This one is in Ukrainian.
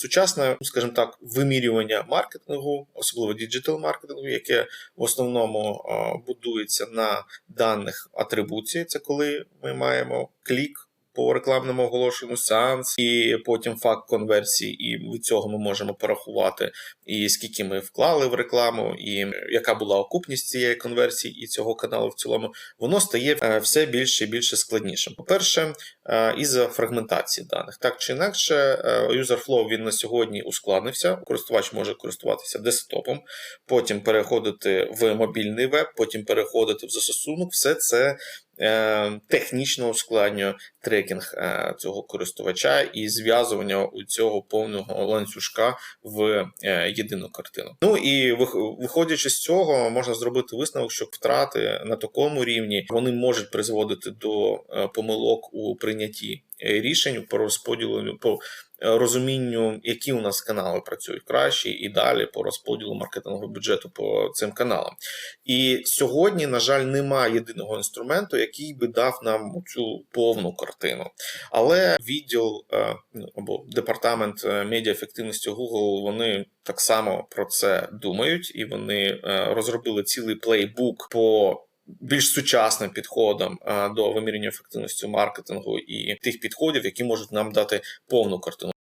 Сучасне, скажімо так, вимірювання маркетингу, особливо діджитал маркетингу, яке в основному будується на даних атрибуції. Це коли ми маємо клік. По рекламному оголошенню сеанс, і потім факт конверсії, і від цього ми можемо порахувати, і скільки ми вклали в рекламу, і яка була окупність цієї конверсії і цього каналу в цілому, воно стає е, все більше і більше складнішим. По-перше, е, із-за фрагментації даних. Так чи інакше, UserFlow він на сьогодні ускладнився. Користувач може користуватися десктопом, потім переходити в мобільний веб, потім переходити в застосунок. Все це технічно ускладнює трекінг е, цього користувача і зв'язування у цього повного ланцюжка в е, єдину картину. Ну і виходячи з цього, можна зробити висновок, що втрати на такому рівні вони можуть призводити до е, помилок у прийнятті е, рішень по розподілу по е, розумінню, які у нас канали працюють краще, і далі по розподілу маркетингового бюджету по цим каналам. І сьогодні, на жаль, немає єдиного інструменту, який би дав нам цю повну картину. Але відділ е, ну, або департамент е, медіаефективності Google вони так само про це думають, і вони е, розробили цілий плейбук по. Більш сучасним підходам е, до вимірювання ефективності маркетингу і тих підходів, які можуть нам дати повну картину.